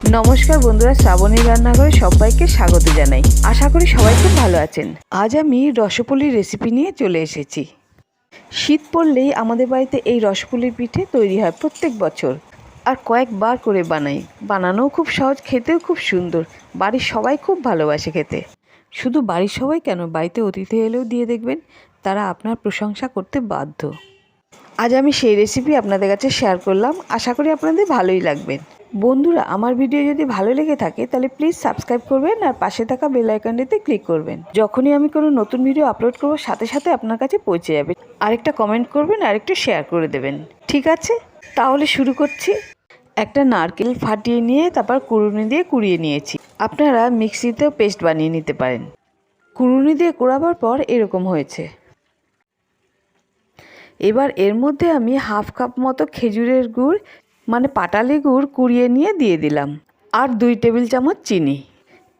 নমস্কার বন্ধুরা, শ্রাবণী রান্নাঘরে সবাইকে স্বাগত জানাই। আশা করি সবাই খুব ভালো আছেন। আজ আমি রসপুলির রেসিপি নিয়ে চলে এসেছি। শীত পড়লেই আমাদের বাড়িতে এই রসপুলির পিঠে তৈরি হয় প্রত্যেক বছর। আর কয়েকবার করে বানাই। বানানোও খুব সহজ, খেতেও খুব সুন্দর। বাড়ির সবাই খুব ভালোবাসে খেতে। শুধু বাড়ির সবাই কেন, বাড়িতে অতিথি এলেও দিয়ে দেখবেন, তারা আপনার প্রশংসা করতে বাধ্য। আজ আমি সেই রেসিপি আপনাদের কাছে শেয়ার করলাম। আশা করি আপনাদের ভালোই লাগবেন বন্ধুরা, আমার ভিডিও যদি ভালো লেগে থাকে, তাহলে প্লিজ সাবস্ক্রাইব করবেন আর পাশে থাকা বেল আইকনটিতে ক্লিক করবেন। যখনই আমি কোনো নতুন ভিডিও আপলোড করব, সাথে সাথে আপনার কাছে পৌঁছে যাবে। আরেকটা কমেন্ট করবেন আর একটু শেয়ার করে দেবেন। ঠিক আছে? তাহলে শুরু করছি। একটা নারকেল ফাটিয়ে নিয়ে, তারপর কুড়ুনি দিয়ে কুড়িয়ে নিয়েছি। আপনারা মিক্সিতেও পেস্ট বানিয়ে নিতে পারেন। কুড়ুনি দিয়ে কুড়াবার পর এরকম হয়েছে। এবার এর মধ্যে আমি হাফ কাপ মতো খেজুরের গুড় মানে পাটালি গুড় কুড়িয়ে নিয়ে দিয়ে দিলাম। আর দুই টেবিল চামচ চিনি।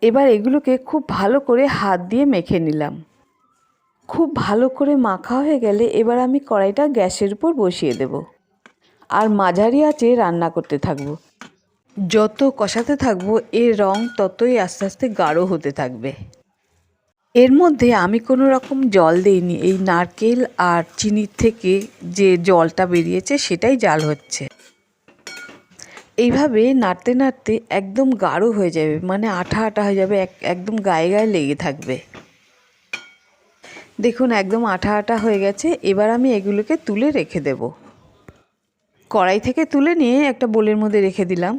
এবার এগুলোকে খুব ভালো করে হাত দিয়ে মেখে নিলাম। খুব ভালো করে মাখা হয়ে গেলে এবার আমি কড়াইটা গ্যাসের উপর বসিয়ে দেব। আর মাঝারি আঁচে রান্না করতে থাকব। যত কষাতে থাকব, এর রং ততই আস্তে আস্তে গাঢ় হতে থাকবে। এর মধ্যে আমি কোনো রকম জল দিইনি। এই নারকেল আর চিনির থেকে যে জলটা বেরিয়েছে, সেটাই জাল হচ্ছে। এইভাবে নাড়তে নাড়তে একদম গাঢ় হয়ে যাবে মানে আঠা আঠা হয়ে যাবে, এক একদম গায়ে গায়ে লেগে থাকবে। দেখুন, একদম আঠা আঠা হয়ে গেছে, এবার আমি এগুলোকে তুলে রেখে দেব। কড়াই থেকে তুলে নিয়ে একটা বোলের মধ্যে রেখে দিলাম।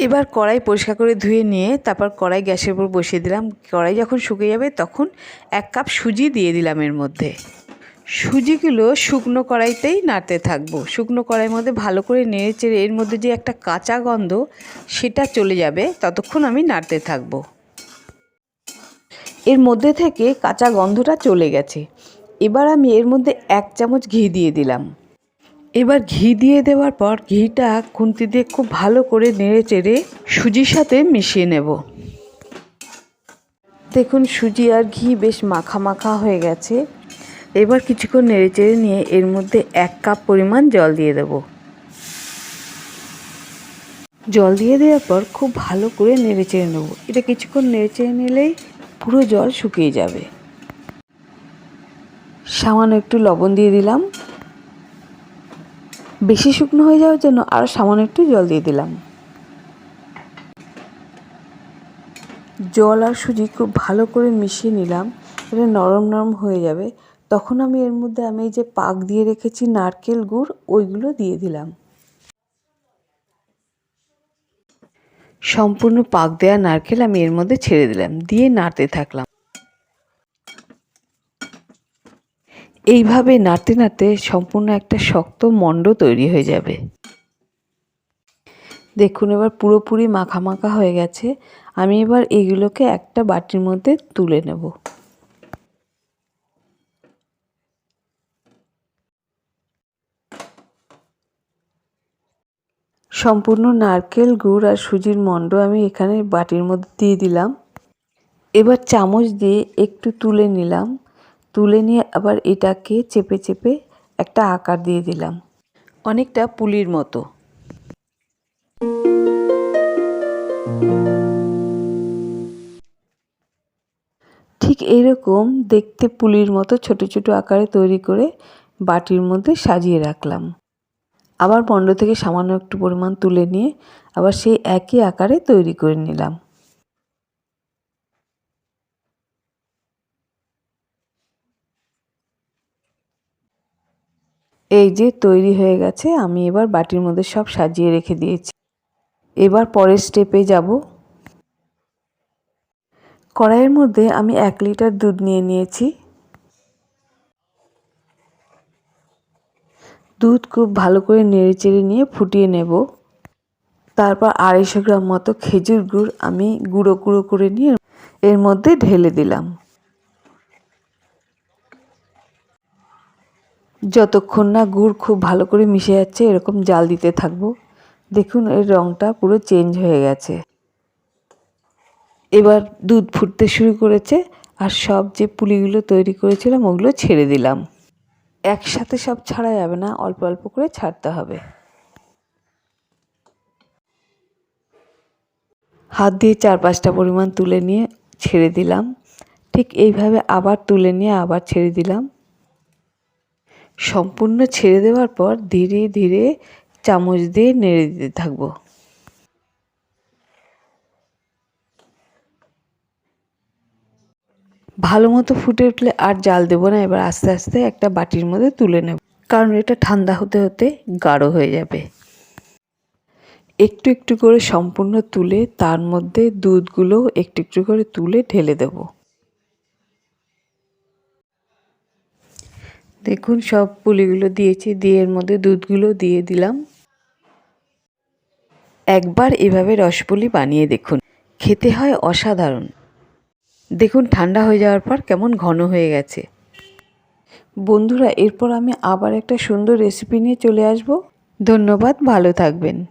এবার কড়াই পরিষ্কার করে ধুয়ে নিয়ে তারপর কড়াই গ্যাসের উপর বসিয়ে দিলাম। কড়াই যখন শুকিয়ে যাবে, তখন এক কাপ সুজি দিয়ে দিলাম এর মধ্যে। সুজিগুলো শুকনো কড়াইতেই নাড়তে থাকব। শুকনো কড়াইয়ের মধ্যে ভালো করে নেড়ে চেড়ে এর মধ্যে যে একটা কাঁচা গন্ধ, সেটা চলে যাবে। ততক্ষণ আমি নাড়তে থাকব। এর মধ্যে থেকে কাঁচা গন্ধটা চলে গেছে। এবার আমি এর মধ্যে এক চামচ ঘি দিয়ে দিলাম। এবার ঘি দিয়ে দেওয়ার পর ঘিটা খুন্তি দিয়ে খুব ভালো করে নেড়ে চেড়ে সুজির সাথে মিশিয়ে নেব। দেখুন, সুজি আর ঘি বেশ মাখা মাখা হয়ে গেছে। এবার কিছুক্ষণ নেড়ে চেড়ে নিয়ে এর মধ্যে এক কাপ পরিমাণ জল দিয়ে দেব। জল দিয়ে দেওয়ার পর খুব ভালো করে নেড়ে চেড়ে নেব। এটা কিছুক্ষণ নেড়ে চেড়ে নিলেই পুরো জল শুকিয়ে যাবে। সামান্য একটু লবণ দিয়ে দিলাম। বেশি শুকনো হয়ে যাওয়ার জন্য আরও সামান্য একটু জল দিয়ে দিলাম। জল আর সুজি খুব ভালো করে মিশিয়ে নিলাম। এটা নরম নরম হয়ে যাবে। তখন আমি এর মধ্যে আমি এই যে পাক দিয়ে রেখেছি নারকেল গুড়, ওইগুলো দিয়ে দিলাম। সম্পূর্ণ পাক দেওয়া নারকেল আমি এর মধ্যে ছেড়ে দিলাম, দিয়ে নাড়তে থাকলাম। এইভাবে নাড়তে নাড়তে সম্পূর্ণ একটা শক্ত মণ্ড তৈরি হয়ে যাবে। দেখুন, এবার পুরোপুরি মাখা মাখা হয়ে গেছে। আমি এবার এগুলোকে একটা বাটির মধ্যে তুলে নেব। সম্পূর্ণ নারকেল, গুড় আর সুজির মণ্ড আমি এখানে বাটির মধ্যে দিয়ে দিলাম। এবার চামচ দিয়ে একটু তুলে নিলাম। তুলে নিয়ে আবার এটাকে চেপে চেপে একটা আকার দিয়ে দিলাম। অনেকটা পুলির মতো। ঠিক এইরকম দেখতে পুলির মতো ছোট ছোট আকারে তৈরি করে বাটির মধ্যে সাজিয়ে রাখলাম। আবার পণ্ড থেকে সামান্য একটু পরিমাণ তুলে নিয়ে আবার সেই একই আকারে তৈরি করে নিলাম। এই যে তৈরি হয়ে গেছে, আমি এবার বাটির মধ্যে সব সাজিয়ে রেখে দিয়েছি। এবার পরের স্টেপে যাব। কড়াইয়ের মধ্যে আমি এক লিটার দুধ নিয়ে নিয়েছি। দুধ খুব ভালো করে নেড়ে চেড়ে নিয়ে ফুটিয়ে নেব। তারপর আড়াইশো গ্রাম মতো খেজুর গুড় আমি গুঁড়ো গুঁড়ো করে নিয়ে এর মধ্যে ঢেলে দিলাম। যতক্ষণ না গুড় খুব ভালো করে মিশে যাচ্ছে, এরকম জাল দিতে থাকব। দেখুন, এর রঙটা পুরো চেঞ্জ হয়ে গেছে। এবার দুধ ফুটতে শুরু করেছে, আর সব যে পুলিগুলো তৈরি করেছিলাম, ওগুলো ছেড়ে দিলাম। একসাথে সব ছাড়া যাবে না, অল্প অল্প করে ছাড়তে হবে। হাত দিয়ে চার পাঁচটা পরিমাণ তুলে নিয়ে ছেড়ে দিলাম। ঠিক এইভাবে আবার তুলে নিয়ে আবার ছেড়ে দিলাম। সম্পূর্ণ ছেড়ে দেওয়ার পর ধীরে ধীরে চামচ দিয়ে নেড়ে দিতে থাকব। ভালো মতো ফুটে উঠলে আর জাল দেবো না, এবার আস্তে আস্তে একটা বাটির মধ্যে তুলে নেব। কারণ এটা ঠান্ডা হতে হতে গাঢ় হয়ে যাবে। একটু একটু করে সম্পূর্ণ তুলে তার মধ্যে দুধগুলো একটু একটু করে তুলে ঢেলে দেব। দেখুন, সব পুলিগুলো দিয়েছি, দিয়ে এর মধ্যে দুধগুলো দিয়ে দিলাম। একবার এভাবে রসপুলি বানিয়ে দেখুন। খেতে হয় অসাধারণ। দেখুন, ঠান্ডা হয়ে যাওয়ার পর কেমন ঘন হয়ে গেছে। বন্ধুরা, এরপর আমি আবার একটা সুন্দর রেসিপি নিয়ে চলে আসব। ধন্যবাদ, ভালো থাকবেন।